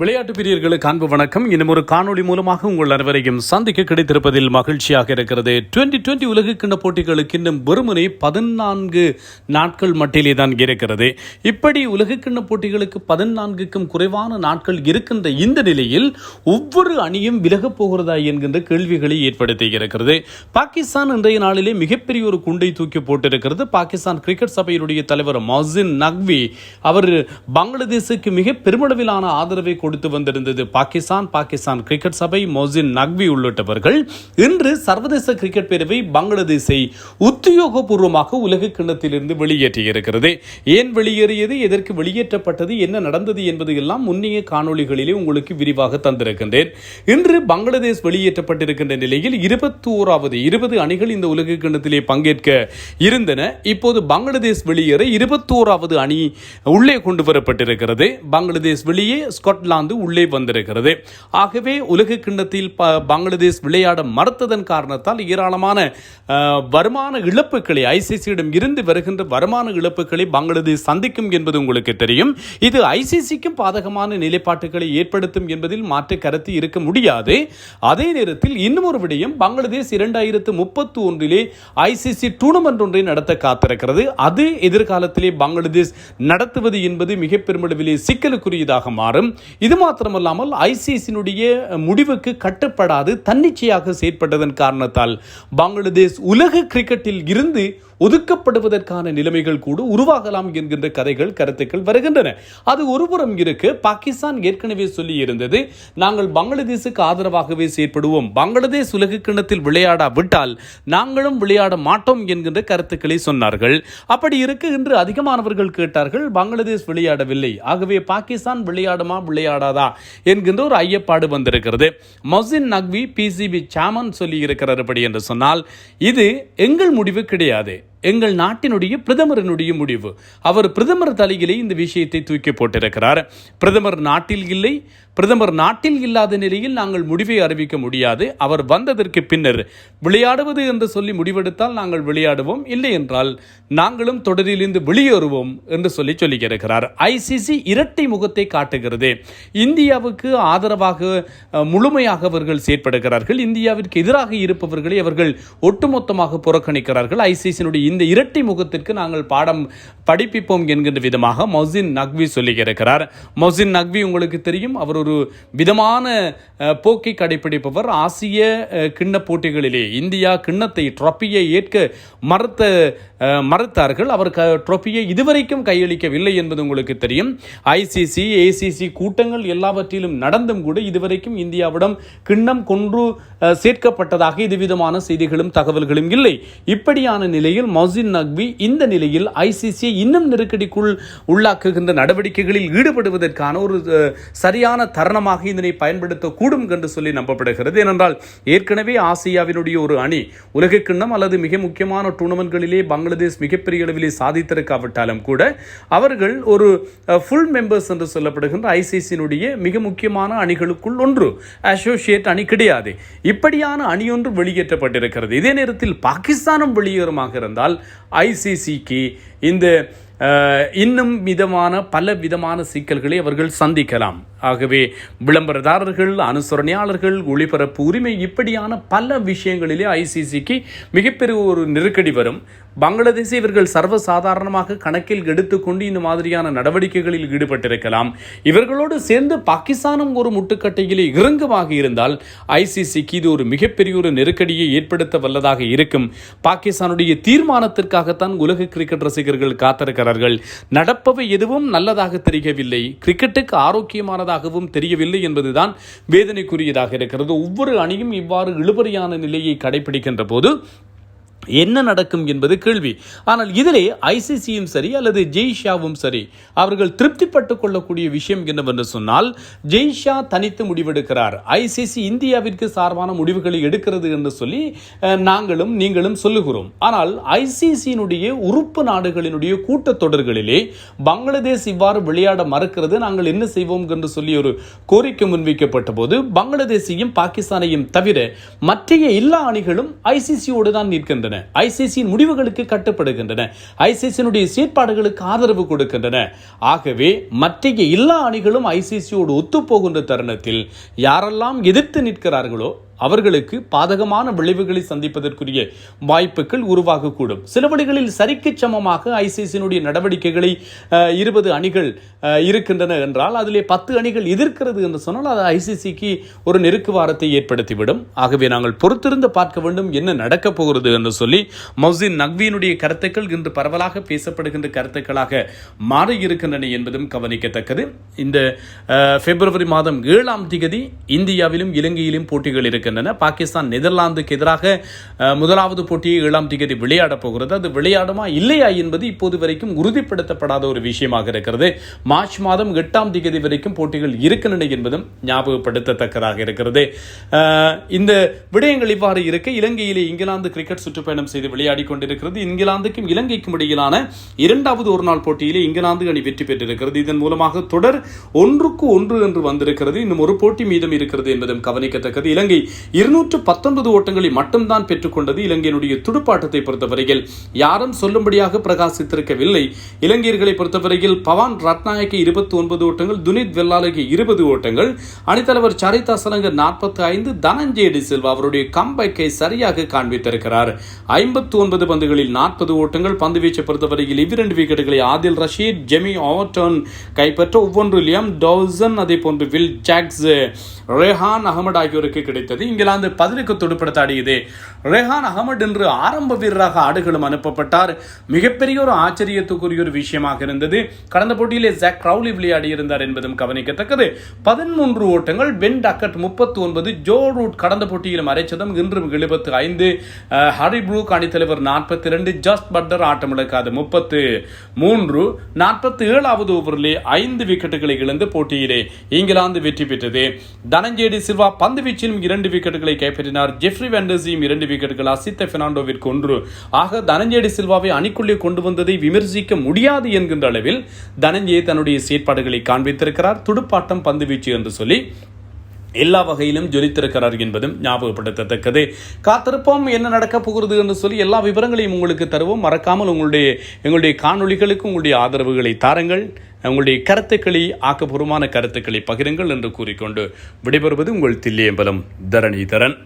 விளையாட்டு பிரியர்களுக்கு அன்பு வணக்கம். இன்னும் ஒரு காணொளி மூலமாக உங்கள் அனைவரையும் சந்திக்க கிடைத்திருப்பதில் மகிழ்ச்சியாக இருக்கிறது. டுவெண்டி டுவெண்டி உலகக்கிண்ண போட்டிகளுக்கு இன்னும் வெறுமனே பதினான்கு நாட்கள் மட்டிலே தான் இருக்கிறது. இப்படி உலகக்கிண்ண போட்டிகளுக்கு பதினான்குக்கும் குறைவான நாட்கள் இருக்கின்ற இந்த நிலையில் ஒவ்வொரு அணியும் விலகப் போகிறதா என்கின்ற கேள்விகளை ஏற்படுத்தி இருக்கிறது. பாகிஸ்தான் இன்றைய நாளிலே மிகப்பெரிய ஒரு குண்டை தூக்கி போட்டிருக்கிறது. பாகிஸ்தான் கிரிக்கெட் சபையினுடைய தலைவர் மொசின் நக்வி அவர் பங்களாதேஷுக்கு மிக பெருமளவிலான ஆதரவை கொடுத்து வந்திருந்தது. பாகிஸ்தான் பாகிஸ்தான் கிரிக்கெட் சபை மொசின் நக்வி உள்ளிட்டவர்கள் இன்று சர்வதேச கிரிக்கெட் பிரிவை பங்களாதேஷை உத்தியோகபூர்வமாக உலக கிண்ணத்திலிருந்து வெளியேற்றியிருக்கிறது. ஏன் வெளியேறியது? எதற்கு வெளியேற்றப்பட்டது? என்ன நடந்தது என்பது எல்லாம் முன்னைய காணொலிகளிலே உங்களுக்கு விரிவாக தந்திருக்கின்றேன். இன்று பங்களாதேஷ் வெளியேற்றப்பட்டிருக்கின்ற நிலையில் இருபத்தி ஓராவது இருபது அணிகள் இந்த உலக கிண்ணத்திலே பங்கேற்க இருந்தன. இப்போது பங்களாதேஷ் வெளியேற இருபத்தோராவது அணி உள்ளே கொண்டு வரப்பட்டிருக்கிறது. பங்களாதேஷ் வெளியே ஸ்காட்லாந்து உள்ளே வந்திருக்கிறது. ஆகவே உலக கிண்ணத்தில் பங்களாதேஷ் விளையாட மறுத்ததன் காரணத்தால் ஏராளமான வருமான இழப்புகளை ஐசிசியிடம் இருந்து வருகின்ற வருமான இழப்புகளை பங்களாதேஷ் சந்திக்கும் என்பது உங்களுக்கு தெரியும். இது ஐசிசிக்கும் பாதகமான நிலைப்பாட்டுகளை ஏற்படுத்தும் என்பதில் மாற்று கருத்து இருக்க முடியாது. அதே நேரத்தில் இன்னும் ஒரு விடயம் பங்களாதேஷ் இரண்டாயிரத்து முப்பத்தி ஒன்றிலே ஐசிசி டூர்னமெண்ட் ஒன்றை நடத்த காத்திருக்கிறது. அது எதிர்காலத்திலே பங்களாதேஷ் நடத்துவது என்பது மிக பெருமளவிலே சிக்கலுக்குரியதாக மாறும். இது இது மாத்திரமல்லாமல் ஐசிசியினுடைய முடிவுக்கு கட்டுப்படாது தன்னிச்சையாக செயற்பட்டதன் காரணத்தால். பங்களாதேஷ் உலக கிரிக்கெட்டில் இருந்து ஒதுக்கப்படுவதற்கான நிலைமைகள் கூட உருவாகலாம் என்கின்ற கதைகள் கருத்துக்கள் வருகின்றன. அது ஒருபுறம் இருக்கு. பாகிஸ்தான் ஏற்கனவே சொல்லி இருந்தது நாங்கள் பங்களாதேஷுக்கு ஆதரவாகவே செயற்படுவோம். பங்களாதேஷ் உலக கிண்ணத்தில் விளையாடாவிட்டால் நாங்களும் விளையாட மாட்டோம் என்கின்ற கருத்துக்களை சொன்னார்கள். அப்படி இருக்கு இன்று அதிகமானவர்கள் கேட்டார்கள் பங்களாதேஷ் விளையாடவில்லை. ஆகவே பாகிஸ்தான் விளையாடுமா விளையாடாதா? என்கின்ற ஒரு ஐயப்பாடு வந்திருக்கிறது. மொசின் நக்வி பிசிபி சாமன் சொல்லி இருக்கிறார் அப்படி என்று சொன்னால் இது எங்கள் முடிவு கிடையாது. எங்கள் நாட்டினுடைய பிரதமரினுடைய முடிவு. அவர் பிரதமர் தலையிலே இந்த விஷயத்தை தூக்கி போட்டிருக்கிறார். பிரதமர் நாட்டில் இல்லை பிரதமர் நாட்டில் இல்லாத நிலையில் நாங்கள் முடிவை அறிவிக்க முடியாது. அவர் வந்ததற்கு பின்னர் விளையாடுவது என்று சொல்லி முடிவெடுத்தால் நாங்கள் விளையாடுவோம். இல்லை என்றால் நாங்களும் தொடரிலிருந்து வெளியேறுவோம் என்று சொல்லி சொல்லியிருக்கிறார். ஐசிசி இரட்டை முகத்தை காட்டுகிறது. இந்தியாவுக்கு ஆதரவாக முழுமையாக அவர்கள் செயற்படுகிறார்கள். இந்தியாவிற்கு எதிராக இருப்பவர்களை அவர்கள் ஒட்டுமொத்தமாக புறக்கணிக்கிறார்கள். ஐசிசியினுடைய இந்த இரட்டை முகத்திற்கு நாங்கள் பாடம் படிப்பிப்போம் என்கின்ற விதமாக மொசின் நக்வி சொல்லியிருக்கிறார். மொசின் நக்வி உங்களுக்கு தெரியும். அவர் ஒரு விதமான போக்கை கடைபிடிப்பவர் ஆசிய கிண்ண போட்டிகளிலே. இந்தியா கிண்ணத்தை ட்ரொப்பியை ஏற்க மறுத்த மறுத்தார்கள். அவர் க ட்ரோஃபியை இதுவரைக்கும் கையளிக்கவில்லை என்பது உங்களுக்கு தெரியும். ஐசிசி ஏசிசி கூட்டங்கள் எல்லாவற்றிலும் நடந்தும் கூட இதுவரைக்கும் இந்தியாவிடம் கிண்ணம் கொன்று சேர்க்கப்பட்டதாக இதுவிதமான செய்திகளும் தகவல்களும் இல்லை. இப்படியான நிலையில் மொசின் நக்வி இந்த நிலையில் ஐசிசி இன்னும் நெருக்கடிக்குள் உள்ளாக்குகின்ற நடவடிக்கைகளில் ஈடுபடுவதற்கான ஒரு சரியான தருணமாக இதனை பயன்படுத்தக்கூடும் என்று சொல்லி நம்பப்படுகிறது. ஏனென்றால் ஏற்கனவே ஆசியாவினுடைய ஒரு அணி உலகக்கிண்ணம் அல்லது மிக முக்கியமான டூர்னமெண்ட்களிலே பங்களாதேஷ் மிகப்பெரிய அளவிலே சாதித்திருக்காவிட்டாலும் கூட அவர்கள் ஒரு ஃபுல் மெம்பர்ஸ் என்று சொல்லப்படுகின்ற ஐசிசியினுடைய மிக முக்கியமான அணிகளுக்குள் ஒன்று அசோசியேட் அணி கிடையாது. இப்படியான அணி ஒன்று வெளியேற்றப்பட்டிருக்கிறது. இதே நேரத்தில் பாகிஸ்தானும் வெளியேறமாக இருந்தால் ஐசிசிக்கு இந்த இன்னும் விதமான பல விதமான சிக்கல்களை அவர்கள் சந்திக்கலாம். ஆகவே விளம்பரதாரர்கள் அனுசரணையாளர்கள் ஒளிபரப்பு உரிமை இப்படியான பல விஷயங்களிலே ஐசிசிக்கு மிகப்பெரிய ஒரு நெருக்கடி வரும். பங்களாதேஷை இவர்கள் சர்வசாதாரணமாக கணக்கில் எடுத்துக்கொண்டு இந்த மாதிரியான நடவடிக்கைகளில் ஈடுபட்டிருக்கலாம். இவர்களோடு சேர்ந்து பாகிஸ்தானும் ஒரு முட்டுக்கட்டையிலே இறங்குமாக இருந்தால் ஐசிசிக்கு இது ஒரு மிகப்பெரிய ஒரு நெருக்கடியை ஏற்படுத்த வல்லதாக இருக்கும். பாகிஸ்தானுடைய தீர்மானத்திற்காகத்தான் உலக கிரிக்கெட் ரசிகர்கள் காத்திருக்கிறார்கள். நடப்பவை எதுவும் நல்லதாக தெரியவில்லை. கிரிக்கெட்டுக்கு ஆரோக்கியமானதாகவும் தெரியவில்லை என்பதுதான் வேதனைக்குரியதாக இருக்கிறது. ஒவ்வொரு அணியும் இவ்வாறு இழுபறியான நிலையை கடைபிடிக்கின்ற போது என்ன நடக்கும் என்பது கேள்வி. ஆனால் இதிலே ஐசிசியும் சரி அல்லது ஜெய்ஷாவும் சரி அவர்கள் திருப்திப்பட்டுக் கொள்ளக்கூடிய விஷயம் என்னவென்று சொன்னால் ஜெய்ஷா தனித்து முடிவெடுக்கிறார். ஐசிசி இந்தியாவிற்கு சார்பான முடிவுகளை எடுக்கிறது என்று சொல்லி நாங்களும் நீங்களும் சொல்லுகிறோம். ஆனால் ஐசிசியினுடைய உறுப்பு நாடுகளினுடைய கூட்டத்தொடர்களிலே பங்களாதேஷ் இவ்வாறு விளையாட மறுக்கிறது நாங்கள் என்ன செய்வோம் என்று சொல்லி ஒரு கோரிக்கை முன்வைக்கப்பட்ட போது பங்களாதேஷையும் பாகிஸ்தானையும் தவிர மற்றைய எல்லா அணிகளும் ஐசிசியோடு தான் நிற்கின்றன. ஐசிசியின் முடிவுகளுக்கு கட்டுப்படுகின்றன. ஐசிசியினுடைய செயற்பாடுகளுக்கு ஆதரவு கொடுக்கின்றன. ஆகவே மற்ற எல்லா அணிகளும் ஐசிசியோடு ஒத்துப்போகின்ற தருணத்தில் யாரெல்லாம் எதிர்த்து நிற்கிறார்களோ அவர்களுக்கு பாதகமான விளைவுகளை சந்திப்பதற்குரிய வாய்ப்புகள் உருவாகக்கூடும். சில வழிகளில் சரிக்கு சமமாக ஐசிசியினுடைய நடவடிக்கைகளை இருபது அணிகள் இருக்கின்றன என்றால் அதிலே பத்து அணிகள் எதிர்க்கிறது என்று சொன்னால் அது ஐசிசிக்கு ஒரு நெருக்கு வாரத்தை ஏற்படுத்திவிடும். ஆகவே நாங்கள் பொறுத்திருந்து பார்க்க வேண்டும் என்ன நடக்கப் போகிறது என்று சொல்லி மௌசின் நக்வியினுடைய கருத்துக்கள் இன்று பரவலாக பேசப்படுகின்ற கருத்துக்களாக மாறி இருக்கின்றன என்பதும் கவனிக்கத்தக்கது. இந்த பிப்ரவரி மாதம் ஏழாம் திகதி இந்தியாவிலும் இலங்கையிலும் போட்டிகள் இருக்கின்றன. பாகிஸ்தான் நெதர்லாந்துக்கு எதிராக முதலாவது போட்டியை ஏழாம் திகதி விளையாடப் போகிறது. அது விளையாடுமா இல்லையா என்பது இப்போது வரைக்கும் உறுதிப்படுத்தப்படாத ஒரு விஷயமாக இருக்கிறது. மார்ச் மாதம் எட்டாம் திகதி வரைக்கும் போட்டிகள் இருக்கின்றன என்பதும் ஞாபகப்படுத்தத்தக்கதாக இருக்கிறது. இந்த விடயங்கள் இவ்வாறு இருக்க இலங்கையிலே இங்கிலாந்து கிரிக்கெட் சுற்றுப்பயணம் செய்து விளையாடி கொண்டிருக்கிறது. இங்கிலாந்துக்கும் இலங்கைக்கும் இடையிலான இரண்டாவது ஒரு நாள் போட்டியிலே இங்கிலாந்து அணி வெற்றி பெற்றிருக்கிறது. இதன் மூலமாக தொடர் ஒன்றுக்கு ஒன்று என்று வந்திருக்கிறது. இன்னும் ஒரு போட்டி மீதம் இருக்கிறது என்பதும் கவனிக்கத்தக்கது. இலங்கை இருநூற்று பத்தொன்பது ஓட்டங்களை மட்டும்தான் பெற்றுக்கொண்டது இலங்கையினுடைய துடுப்பாட்டத்தை பொறுத்தவரையில். யாரும் சொல்லும்படியாக பிரகாசித்திருக்கவில்லை. இலங்கையர்களை பொறுத்தவரையில் பவான் ரத்நாயக்கு இருபத்தி ஒன்பது ஓட்டங்கள் துனித் வெள்ளாலைக்கு இருபது ஓட்டங்கள் அணித்தலைவர் சரிதா சலங்க நாற்பத்தி ஐந்து தனஞ்சேடி சில்வா அவருடைய கம்பைக்கை சரியாக காண்பித்திருக்கிறார். ஐம்பத்தி ஒன்பது பந்துகளில் நாற்பது ஓட்டங்கள் பந்து வீச்சை பொறுத்தவரையில் இவ்விரண்டு விக்கெட்டுகளை ஆதில் ரஷீத் ஜெமி ஆவர்டன் கைப்பற்ற ஒவ்வொன்று லியம் டவுசன் அதே போன்று வில் ஜாக்ஸ் ரெஹான் அகமது ஆகியோருக்கு கிடைத்தது. இங்கிலாந்து பதிலுக்கு துடுப்படுத்தாடியது. ரெஹான் அகமது என்று ஆரம்ப வீரராக ஆடுகளும் அனுப்பப்பட்டார். மிகப்பெரிய ஒரு ஆச்சரியத்துக்குரிய ஒரு விஷயமாக இருந்தது. கடந்த போட்டியிலே ஜாக் ரவுலி விளையாடியிருந்தார் என்பதும் கவனிக்கத்தக்கது. பதிமூன்று ஓட்டங்கள் பென் டக்கட் முப்பத்தி ஒன்பது ஜோ ரூட் கடந்த போட்டியிலும் அரைச்சதும் இன்றும் எழுபத்து ஐந்து ஹரி ப்ரூக் அணித்தலைவர் நாற்பத்தி ரெண்டு ஜஸ்ட் பட்டர் ஆட்டமிழக்காது முப்பத்து மூன்று நாற்பத்தி ஏழாவது ஓவரிலே ஐந்து விக்கெட்டுகளை இழந்து போட்டியிலே இங்கிலாந்து வெற்றி பெற்றது. தனஞ்சேடி சில்வா பந்து வீச்சிலும் இரண்டு விக்கெட்டுகளை கைப்பற்றினார். ஜெஃப்ரி வெண்டர்ஸியும் இரண்டு விக்கெட்டுகள் அசித்த பெர்னாண்டோவிற்கு ஒன்று. ஆக தனஞ்சேடி சில்வாவை அணிக்குள்ளே கொண்டு வந்ததை விமர்சிக்க முடியாது என்கின்ற அளவில் தனஞ்சய தன்னுடைய செயற்பாடுகளை காண்பித்திருக்கிறார். துடுப்பாட்டம் பந்து வீச்சு என்று சொல்லி எல்லா வகையிலும் ஜொலித்திருக்கிறார் என்பதும் ஞாபகப்படுத்தத்தக்கது. காத்திருப்போம் என்ன நடக்கப் போகிறது என்று சொல்லி எல்லா விவரங்களையும் உங்களுக்கு தருவோம். மறக்காமல் உங்களுடைய எங்களுடைய காணொளிகளுக்கு உங்களுடைய ஆதரவுகளை தாருங்கள். உங்களுடைய கருத்துக்களை ஆக்கப்பூர்வமான கருத்துக்களை பகிருங்கள் என்று கூறிக்கொண்டு விடைபெறுவது உங்கள் தில்லியம்பலம் தரணி தரன்.